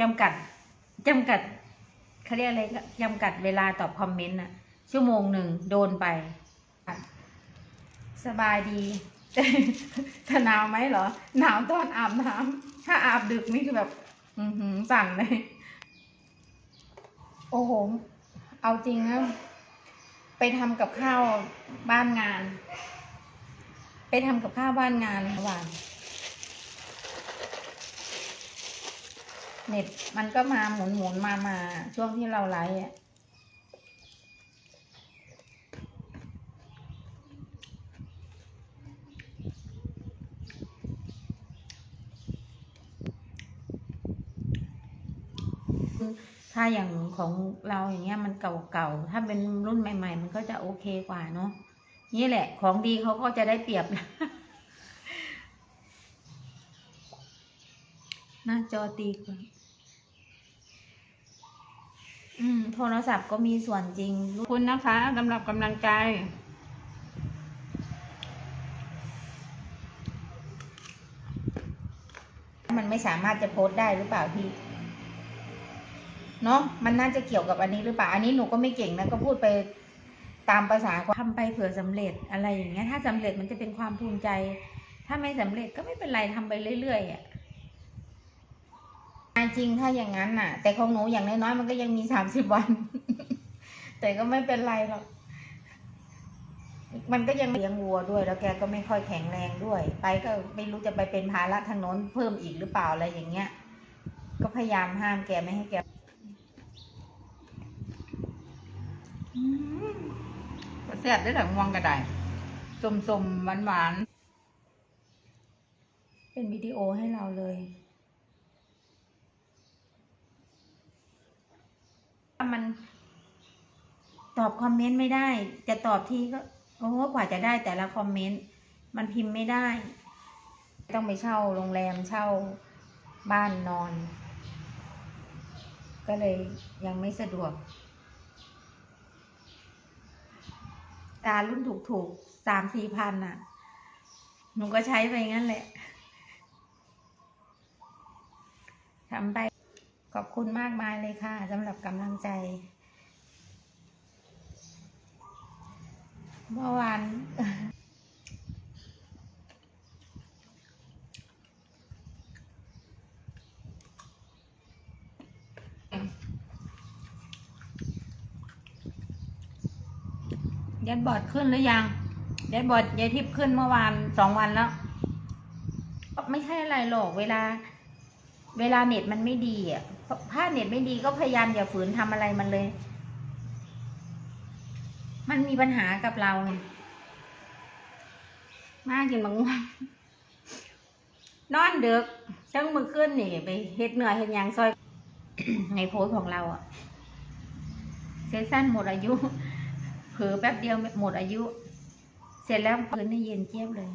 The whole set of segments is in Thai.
จำกัดจำกัดเขาเรียกอะไรก็จำกัดเวลาตอบคอมเมนต์อะชั่วโมงหนึ่งโดนไป สบายดีถ้าหนาวไหมเหรอ หนาวตอนอาบน้ำถ้าอาบดึกนี่คือแบบอือหือสั่นเลย โอ้โห เอาจริงนะไปทำกับข้าวบ้านงาน ไปทำกับข้าวบ้านงานเมื่อวาน เน็ตมันก็มาหมุนหมุนมามาช่วงที่เราไลฟ์อะถ้าอย่างของเราอย่างเงี้ยมันเก่าๆ ถ้าเป็นรุ่นใหม่ ๆ มันก็จะโอเคกว่าเนาะ นี่แหละ ของดีเขาก็จะได้เปรียบนะ หน้าจอตีกว่า อืม โทรศัพท์ก็มีส่วนจริง คุณนะคะสำหรับกำลังใจ มันไม่สามารถจะโพสต์ได้หรือเปล่าพี่ เนาะมันน่าจะเกี่ยวกับอันนี้หรือเปล่า อันนี้หนูก็ไม่เก่งนะ ก็พูดไปตามภาษาทำไปเผื่อสำเร็จอะไรอย่างเงี้ย ถ้าสำเร็จมันจะเป็นความภูมิใจ ถ้าไม่สำเร็จก็ไม่เป็นไรทำไปเรื่อยๆอะ จริงถ้าอย่างนั้นน่ะ แต่ของหนูอย่างน้อยๆมันก็ยังมีสามสิบวัน แต่ก็ไม่เป็นไรหรอก มันก็ยังเลี้ยงวัวด้วย แล้วแกก็ไม่ค่อยแข็งแรงด้วย ไปก็ไม่รู้จะไปเป็นภาระทางโน้นเพิ่มอีกหรือเปล่าอะไรอย่างเงี้ย ก็พยายามห้ามแกไม่ให้แกก็แซ่บได้แต่ม่วงก็ได้สมสมหวานหวานเป็นวิดีโอให้เราเลยถ้า มัน ตอบคอมเมนต์ไม่ได้ จะตอบทีก็โอ้กว่าจะได้แต่ละคอมเมนต์มันพิมพ์ไม่ได้ ต้องไปเช่าโรงแรมเช่าบ้านนอน ก็เลยยังไม่สะดวกตารุ่นถูกถูกๆสามสี่พันอะ หนูก็ใช้ไปงั้นแหละทำไป ขอบคุณมากมายเลยค่ะสำหรับกำลังใจ เมื่อวานแดดบอร์ดขึ้นหรือยังแดดบอร์ดยายทิพย์ขึ้นเมื่อวานสองวันแล้ว ไม่ใช่อะไรหรอกเวลา เวลาเน็ตมันไม่ดีอะถ้าเน็ตไม่ดีก็พยายามอย่าฝืนทำอะไรมันเลย มันมีปัญหากับเราไงมากกินมังวงนอนเด็กช่างมือขึ้นนี่ไปเฮ็ดเหนื่อยเฮ็ดยังซอย ในโพสของเราอะเซสชั่นหมดอายุเผลอแป๊บเดียวหมดอายุ เสร็จแล้วพื้นนี่เย็นเจี๊ยบเลย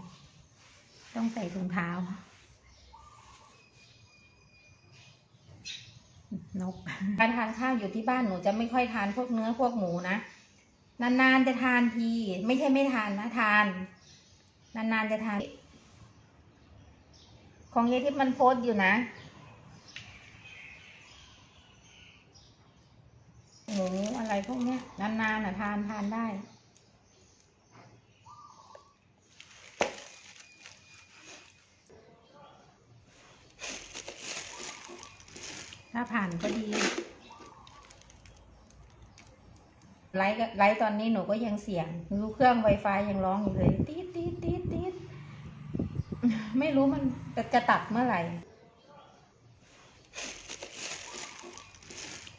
ต้องใส่ถุงเท้า นก การทานข้าวอยู่ที่บ้านหนูจะไม่ค่อยทานพวกเนื้อพวกหมูนะ นานๆจะทานที ไม่ใช่ไม่ทานนะทาน นานๆจะทาน ของเยที่มันโพสอยู่นะหมูอะไรพวกเนี้ยนานๆนะทานทานได้ ถ้าผ่านก็ดี ไลฟ์ไลฟ์ตอนนี้หนูก็ยังเสียงดูเครื่อง Wi-Fi ยังร้องอยู่เลยตีดตีดตีดตีดไม่รู้มันจะจะตัดเมื่อไหร่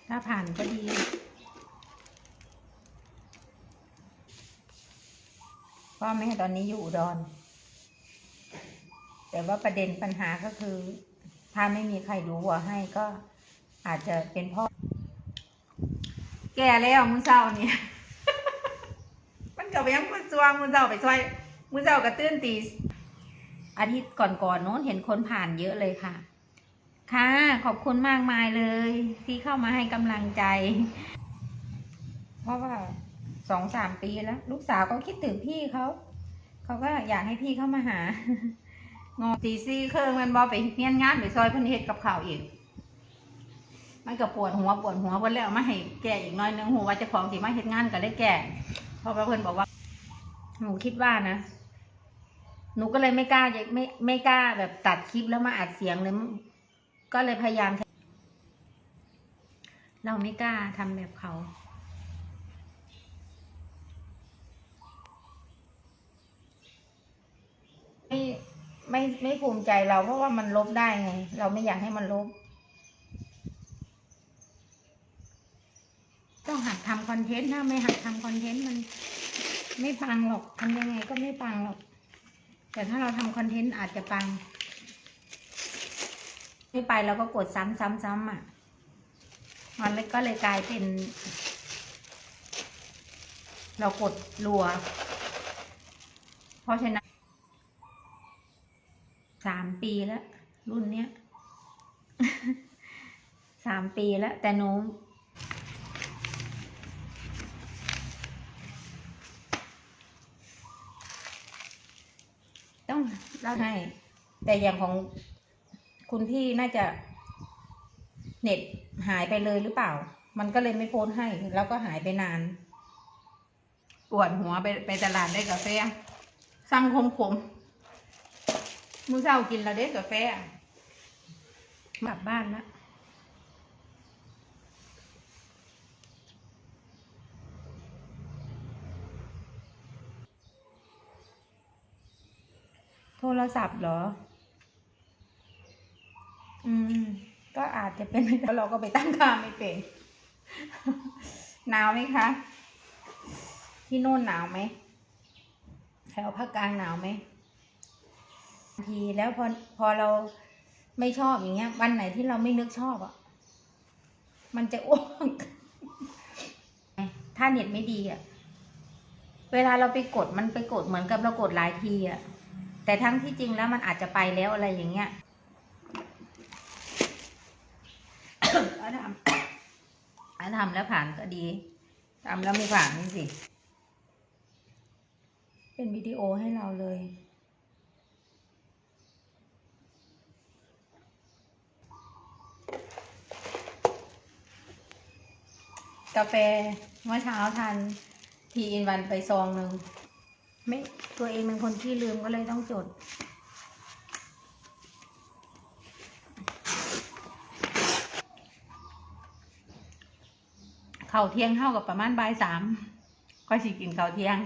ถ้าผ่านก็ดีพ่อแม่ตอนนี้อยู่อุดร แต่ว่าประเด็นปัญหาก็คือ ถ้าไม่มีใครดูหัวให้ก็ อาจจะเป็นพ่อ แก่แล้วมือเศร้าเนี่ย มันก็ไปยังมือซวงมือเศร้าไปซอยมือเศร้ากระตื้นตีอาทิตย์ก่อนๆโน้นเห็นคนผ่านเยอะเลยค่ะ ค่ะ ขอบคุณมากมายเลย ที่เข้ามาให้กำลังใจ เพราะว่าสองสามปีแล้ว ลูกสาวก็คิดถึงพี่เขา เขาก็อยากให้พี่เข้ามาหางอตีซี่เครื่องมันบอไปเฮียนงานไปซอยพันเฮ็ดกับข่าวอีก มันก็ปวดหัวปวดหัวเพิ่นแล้วมาให้แก้อีกหน้อยนึงหัวว่าเจ้าของสิมาเฮ็ดงานก็ได้แก้เพราะว่าเพิ่นบอกว่าหนูคิดว่านะหนูก็เลยไม่กล้าจะไม่ไม่กล้าแบบตัดคลิปแล้วมาอัดเสียงเลยก็เลยพยายาม เราไม่กล้าทำแบบเขาไม่ไม่ไม่ภูมิใจเราเพราะว่ามันลบได้ไง เราไม่อยากให้มันลบ ต้องหัดทำคอนเทนต์ถ้าไม่หัดทำคอนเทนต์มันไม่ปังหรอกทำยังไงก็ไม่ปังหรอก แต่ถ้าเราทำคอนเทนต์อาจจะปัง ไม่ไปเราก็กดซ้ำซ้ำซ้ำอะ มันก็เลยกลายเป็น เรากดรัว เพราะฉะนั้นสามปีแล้ว รุ่นเนี้ยสามปีแล้ว แต่หนู ต้อง เราให้ แต่อย่างของคุณพี่น่าจะเน็ตหายไปเลยหรือเปล่า มันก็เลยไม่โพสต์ให้ แล้วก็หายไปนาน ปวดหัวไปไปตลาดได้กาแฟ สั่งขมขมๆมื้อเช้ากินแล้วเด้กาแฟกลับบ้านแล้ว โทรศัพท์เหรอ อืม ก็อาจจะเป็นแล้วเราก็ไปตั้งค่าไม่เป็น หนาวไหมคะ ที่โน่นหนาวไหมแถวภาคกลางหนาวไหมทีแล้วพอพอเราไม่ชอบอย่างเงี้ย วันไหนที่เราไม่นึกชอบอะ มันจะอ้วกถ้าเน็ตไม่ดีอะ เวลาเราไปกดมันไปกดเหมือนกับเรากดหลายทีอะ แต่ทั้งที่จริงแล้วมันอาจจะไปแล้วอะไรอย่างเงี้ยถ้าทำถ้าทำแล้วผ่านก็ดีทำแล้วไม่ผ่านนี่สิ เป็นวิดีโอให้เราเลยกาแฟเมื่อเช้าทานทีอินวันไปซองหนึ่ง ไม่ตัวเองเป็นคนที่ลืมก็เลยต้องจด เข้าเที่ยงเท่ากับประมาณบ่ายสามก็สิกินเข้าเที่ยง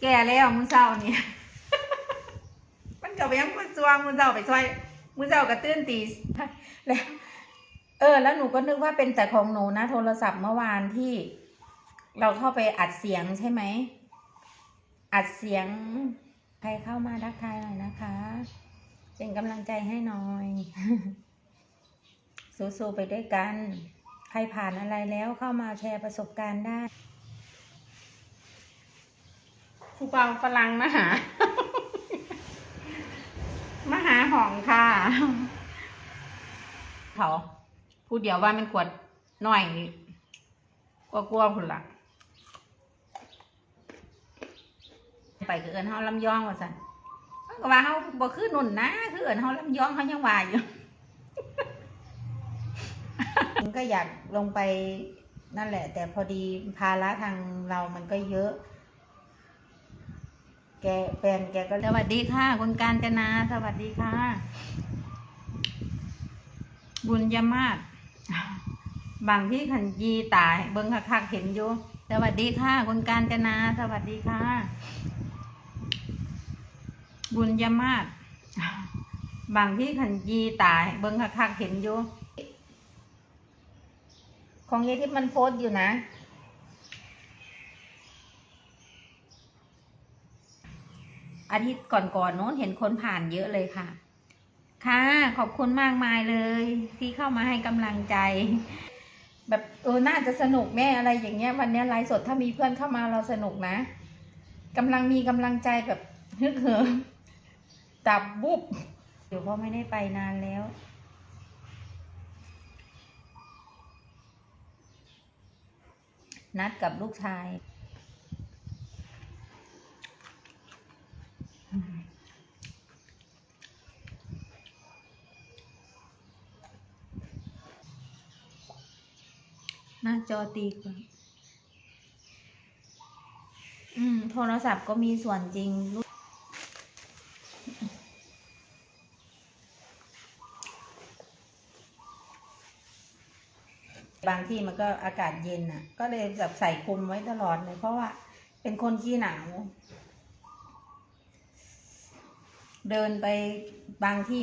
แก่แล้วมื้อเช้าเนี่ยมันก็ไปยังมื้อสวงมื้อเช้าไปช่วยมื้อเช้าก็ตื่นตีแล้วเออ แล้วหนูก็นึกว่าเป็นแต่ของหนูนะ โทรศัพท์เมื่อวานที่ เราเข้าไปอัดเสียงใช่ไหม อัดเสียง ใครเข้ามาทักทายหน่อยนะคะ เป็นกำลังใจให้หน่อย สู้ๆไปด้วยกัน ใครผ่านอะไรแล้วเข้ามาแชร์ประสบการณ์ได้ผู้เปาฝรั่งมาหา มาหาห้องค่ะ เขาพูดเดียวว่ามันขวดน้อยกลัวๆพุ่นละ ไปคือเอินเฮาลำยองว่าสั่นเขาก็ว่าเฮาบ่คือนุ่นนะคือเอินเฮาลำยองเขายังว่าอยู่มันก็อยากลงไปนั่นแหละ แต่พอดีภาระทางเรามันก็เยอะ แกแฟนแกก็สวัสดีค่ะ คุณการจนา สวัสดีค่ะ บุญยมาศบางที่ขันยีตาย เบิ้งคักๆเห็นอยู่ สวัสดีค่ะ คุณการจนา สวัสดีค่ะ บุญยมาศบางที่ขันยีตาย เบิ้งคักๆเห็นอยู่ ของยายทิพย์มันโพสอยู่นะ อาทิตย์ก่อนๆโน้นเห็นคนผ่านเยอะเลยค่ะ ค่ะ ขอบคุณมากมายเลย ที่เข้ามาให้กำลังใจ แบบเออน่าจะสนุกแม่อะไรอย่างเงี้ย วันเนี้ยไลฟ์สดถ้ามีเพื่อนเข้ามาเราสนุกนะกำลังมีกำลังใจแบบฮึกเหิม ดับบุบเดี๋ยวพ่อไม่ได้ไปนานแล้ว นัดกับลูกชาย หน้าจอตีกว่าอืม โทรศัพท์ก็มีส่วนจริง บางที่มันก็อากาศเย็นอะ ก็เลยแบบใส่คลุมไว้ตลอดเลย เพราะว่าเป็นคนขี้หนาว เดินไปบางที่